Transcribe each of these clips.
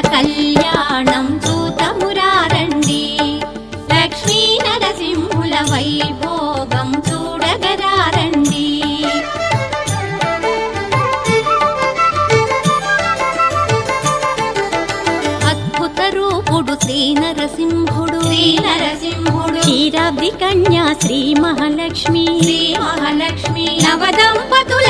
కళ్యాణం చూతమురారండి. లక్ష్మీ నరసింహుల వైభోగం చూడగరారండి. అద్భుత రూపుడు శ్రీ నరసింహుడు నరసింహుడు క్షీరాబ్ది కన్యా శ్రీ మహాలక్ష్మి శ్రీ మహాలక్ష్మి నవదంపతుల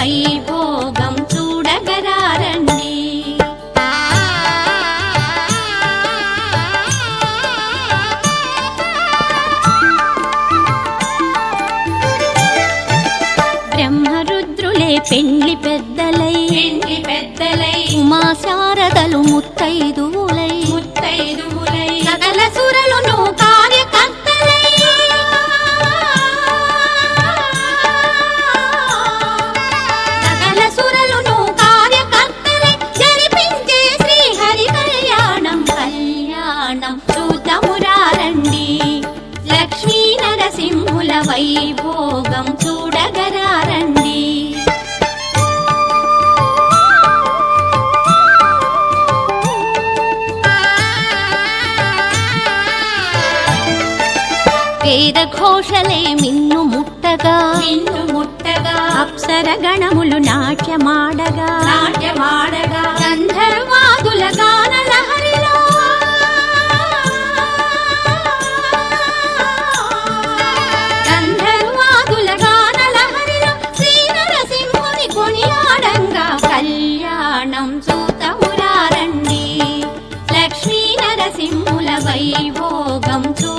వైభోగం చూడగరారండి. బ్రహ్మరుద్రులే పెళ్ళి పెద్దలై పెద్దలై ఉమాశారదలు ముత్తైదువులై ముత్తైదువులై పై భోగం చూడగరారండి. వేద ఘోషలే మిన్ను ముట్టగా. మిన్ను ముట్టగా. అప్సరగణములు నాట్యమాడగా. వైభోగం చూ